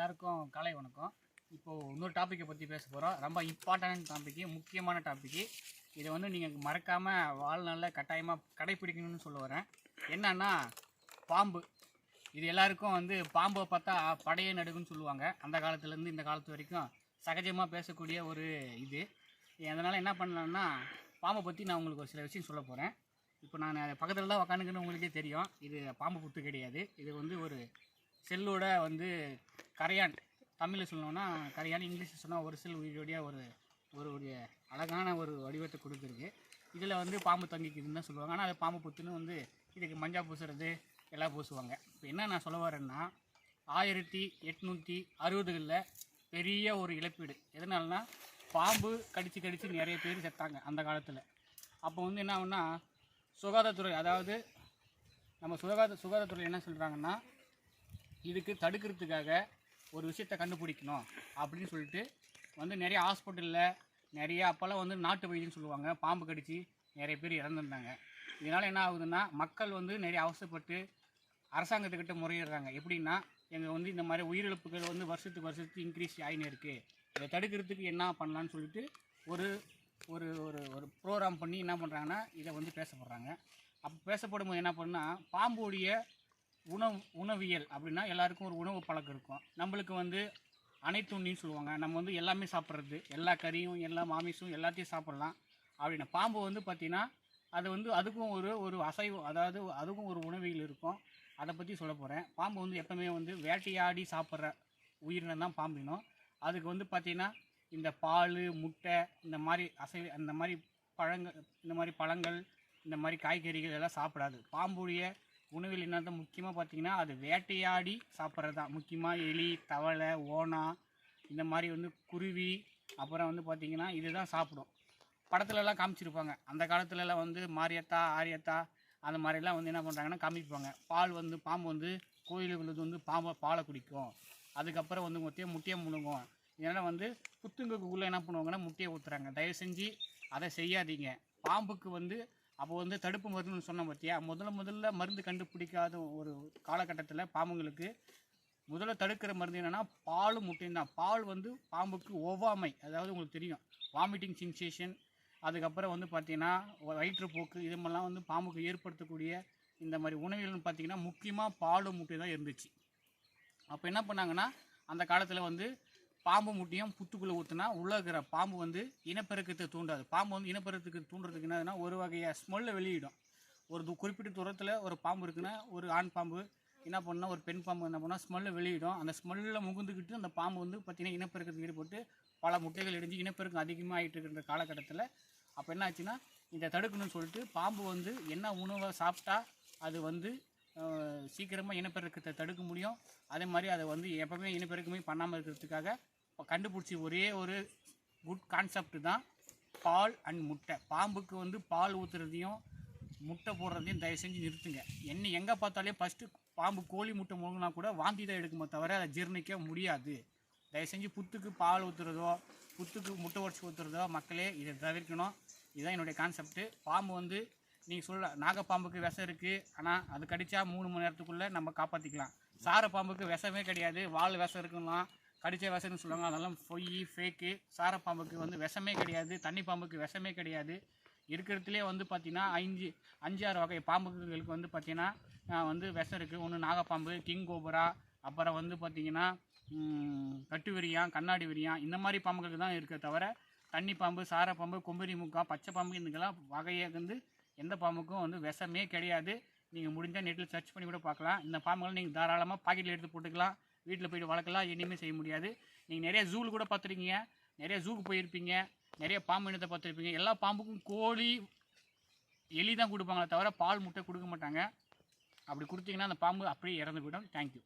எல்லாருக்கும் காலை வணக்கம். இப்போது இன்னொரு டாப்பிக்கை பற்றி பேச போகிறோம் ரொம்ப இம்பார்ட்டன்ட் டாப்பிக்கு முக்கியமான டாப்பிக்கு இதை வந்து நீங்கள் மறக்காமல் வாழ்நாளில் கட்டாயமாக கடைப்பிடிக்கணும்னு சொல்ல வரேன். என்னன்னா பாம்பு. இது எல்லாருக்கும் வந்து பாம்பை பார்த்தா படையே நடுக்குன்னு சொல்லுவாங்க. அந்த காலத்துலேருந்து இந்த காலத்து வரைக்கும் சகஜமாக பேசக்கூடிய ஒரு இது. அதனால் என்ன பண்ணலான்னா பாம்பை பற்றி நான் உங்களுக்கு ஒரு சில விஷயம் சொல்ல போகிறேன் இப்போ நான் பக்கத்தில் தான் உக்காந்துக்கணும் உங்களுக்கே தெரியும். இது பாம்பு புத்து கிடையாது. இது வந்து ஒரு செல்லோட வந்து கரையான் தமிழில் சொல்லணும்னா கரையான் இங்கிலீஷில் சொன்னால் ஒரு செல் உயிரோடைய ஒரு ஒரு ஒரு அழகான ஒரு வடிவத்தை கொடுத்துருக்கு இதில் வந்து பாம்பு தங்கிக்குதுன்னு தான் சொல்லுவாங்க. ஆனால் அது பாம்பு புத்துன்னு வந்து இதுக்கு மஞ்சள் பூசுறது எல்லாம் பூசுவாங்க. இப்போ என்ன நான் சொல்ல வரேன்னா ஆயிரத்தி எட்நூற்றி அறுபதுகளில் பெரிய ஒரு இழப்பீடு. எதனாலனா பாம்பு கடித்து கடித்து நிறைய பேர் செத்தாங்க அந்த காலத்தில். அப்போ வந்து என்ன ஆகுன்னா சுகாதாரத்துறை அதாவது நம்ம சுகாதார சுகாதாரத்துறை என்ன சொல்கிறாங்கன்னா இதுக்கு தடுக்கிறதுக்காக ஒரு விஷயத்தை கண்டுபிடிக்கணும் அப்படின்னு சொல்லிட்டு வந்து நிறைய ஹாஸ்பிட்டலில் நிறைய அப்போல்லாம் வந்து நாட்டு வைத்தியம்னு சொல்லுவாங்க. பாம்பு கடித்து நிறைய பேர் இறந்துருந்தாங்க. இதனால் என்ன ஆகுதுன்னா மக்கள் வந்து நிறைய அவசரப்பட்டு அரசாங்கத்துக்கிட்ட முறையிடுறாங்க. எப்படின்னா எங்கள் வந்து இந்த மாதிரி உயிரிழப்புகள் வந்து வருஷத்துக்கு வருஷத்துக்கு இன்க்ரீஸ் ஆகினே இருக்குது இதை தடுக்கிறதுக்கு என்ன பண்ணலான்னு சொல்லிட்டு ஒரு ஒரு ஒரு ஒரு ப்ரோக்ராம் பண்ணி என்ன பண்ணுறாங்கன்னா இதை வந்து பேசப்படுறாங்க அப்போ பேசப்படும் போது என்ன பண்ணா பாம்புடைய உணவு உணவியல் அப்படின்னா எல்லாருக்கும் ஒரு உணவு பழக்கம் இருக்கும். நம்மளுக்கு வந்து அனைத்துண்ணின்னு சொல்லுவாங்க. நம்ம வந்து எல்லாமே சாப்பிட்றது எல்லா கறியும் எல்லா மாமிசும் எல்லாத்தையும் சாப்பிட்லாம் அப்படின்னா. பாம்பு வந்து பார்த்திங்கன்னா அது வந்து அதுக்கும் ஒரு ஒரு அசைவு அதாவது அதுக்கும் ஒரு உணவியல் இருக்கும். அதை பற்றி சொல்ல போகிறேன் பாம்பு வந்து எப்போவுமே வந்து வேட்டையாடி சாப்பிட்ற உயிரினம் தான் பாம்பினம் அதுக்கு வந்து பார்த்திங்கன்னா இந்த பால் முட்டை இந்த மாதிரி அசைவ இந்த மாதிரி பழங்கள் இந்த மாதிரி பழங்கள் இந்த மாதிரி காய்கறிகள் எல்லாம் சாப்பிடாது. பாம்புடைய உணவில் என்னதான் முக்கியமாக பார்த்தீங்கன்னா அது வேட்டையாடி சாப்பிட்றது தான் முக்கியமாக எலி தவளை ஓனா இந்த மாதிரி வந்து குருவி அப்புறம் வந்து பார்த்திங்கன்னா இதுதான் சாப்பிடும். படத்துலலாம் காமிச்சிருப்பாங்க. அந்த காலத்துலலாம் வந்து மாரியத்தா ஆரியத்தா அந்த மாதிரிலாம் வந்து என்ன பண்ணுறாங்கன்னா காமிப்பாங்க. பால் வந்து பாம்பு வந்து கோயிலுக்குள்ளது வந்து பாம்பை பாலை குடிக்கும். அதுக்கப்புறம் வந்து முட்டையை முட்டையை முழுங்கும். இதனால் வந்து புத்துங்குக்குள்ளே என்ன பண்ணுவாங்கன்னா முட்டையை ஊற்றுறாங்க தயவு செஞ்சு அதை செய்யாதீங்க. பாம்புக்கு வந்து அப்போ வந்து தடுப்பு மருந்துன்னு சொன்ன பார்த்தியா முதல்ல முதல்ல மருந்து கண்டுபிடிக்காத ஒரு காலகட்டத்தில் பாம்புங்களுக்கு முதல்ல தடுக்கிற மருந்து என்னென்னா பாலும் முட்டையும் தான். பால் வந்து பாம்புக்கு ஒவ்வாமை அதாவது உங்களுக்கு தெரியும் வாமிட்டிங் சென்சேஷன் அதுக்கப்புறம் வந்து பார்த்திங்கன்னா வயிற்றுப்போக்கு இது வந்து பாம்புக்கு ஏற்படுத்தக்கூடிய இந்த மாதிரி உணவுகள்னு பார்த்தீங்கன்னா முக்கியமாக பாலும் முட்டை தான் இருந்துச்சு. அப்போ என்ன பண்ணாங்கன்னா அந்த காலத்தில் வந்து பாம்பு முட்டையும் புத்துக்குள்ளே ஊற்றுனா உள்ளே இருக்கிற பாம்பு வந்து இனப்பெருக்கத்தை தூண்டாது. பாம்பு வந்து இனப்பெருக்கத்துக்கு தூண்டுறதுக்கு என்னதுன்னா ஒரு வகையாக ஸ்மெல்லை வெளியிடும். ஒரு குறிப்பிட்ட தூரத்தில் ஒரு பாம்பு இருக்குன்னா ஒரு ஆண் பாம்பு என்ன பண்ணால் ஒரு பெண் பாம்பு என்ன பண்ணால் ஸ்மெல்லை வெளியிடும். அந்த ஸ்மெல்லில் முகுந்துக்கிட்டு அந்த பாம்பு வந்து பார்த்திங்கன்னா இனப்பெருக்கத்துக்கு ஈடுபட்டு பல முட்டைகள் இடிஞ்சு இனப்பெருக்கம் அதிகமாக ஆகிட்டு இருக்கிற காலகட்டத்தில் அப்போ என்ன ஆச்சுன்னா இதை தடுக்கணும்னு சொல்லிட்டு பாம்பு வந்து என்ன உணவை சாப்பிட்டா அது வந்து சீக்கிரமாக இனப்பெருக்கத்தை தடுக்க முடியும். அதே மாதிரி அதை வந்து எப்போவுமே இனப்பெருக்கமே பண்ணாமல் இருக்கிறதுக்காக இப்போ கண்டுபிடிச்சி ஒரே ஒரு குட் கான்செப்ட் தான் பால் அண்ட் முட்டை. பாம்புக்கு வந்து பால் ஊற்றுறதையும் முட்டை போடுறதையும் தயவு செஞ்சு நிறுத்துங்க. என்ன எங்கே பார்த்தாலே ஃபஸ்ட்டு பாம்பு கோழி முட்டை முழுங்கினா கூட வாந்தி தான் எடுக்குமே தவிர அதை ஜீர்ணிக்க முடியாது. தயவு செஞ்சு புத்துக்கு பால் ஊற்றுறதோ புத்துக்கு முட்டை உடச்சி ஊற்றுறதோ மக்களே இதை தவிர்க்கணும். இதுதான் என்னுடைய கான்செப்ட்டு பாம்பு வந்து நீங்கள் சொல்ல நாகப்பாம்புக்கு விஷம் இருக்குது ஆனால் அது கடித்தா மூணு மணி நேரத்துக்குள்ளே நம்ம காப்பாற்றிக்கலாம் சார பாம்புக்கு விஷமே கிடையாது. வால் விஷம் இருக்குன்னா கடித்த விஷம்னு சொல்லுவாங்க. அதெல்லாம் பொய் ஃபேக்கு சார பாம்புக்கு வந்து விஷமே கிடையாது. தண்ணி பாம்புக்கு விஷமே கிடையாது. இருக்கிறதுலே வந்து பார்த்திங்கன்னா அஞ்சு அஞ்சு ஆறு வகை பாம்புகளுக்கு வந்து பார்த்திங்கன்னா வந்து விஷம் இருக்குது ஒன்று நாகப்பாம்பு கிங் கோபுரா அப்புறம் வந்து பார்த்திங்கன்னா கட்டு விரியான் கண்ணாடி விரியான் இந்த மாதிரி பாம்புகளுக்கு தான் இருக்க தவிர தண்ணி பாம்பு சார பாம்பு கொம்பரி முக்கா பச்சை பாம்பு இதுக்கெல்லாம் வகையை வந்து எந்த பாம்புக்கும் வந்து விஷமே கிடையாது. நீங்கள் முடிஞ்சால் நெட்டில் சர்ச் பண்ணி கூட பார்க்கலாம். இந்த பாம்புகளை நீங்கள் தாராளமாக பாக்கெட்டில் எடுத்து போட்டுக்கலாம். வீட்டில் போயிட்டு வளர்க்கலாம். இனிமே செய்ய முடியாது. நீங்கள் நிறைய ஜூவில் கூட பார்த்துருக்கீங்க. நிறைய ஜூக்கு போயிருப்பீங்க. நிறைய பாம்பு இனத்தை பார்த்துருப்பீங்க. எல்லா பாம்புக்கும் கோழி எலி தான் கொடுப்பாங்களே தவிர பால் முட்டை கொடுக்க மாட்டாங்க. அப்படி கொடுத்தீங்கன்னா அந்த பாம்பு அப்படியே இறந்து போயிடும். தேங்க்யூ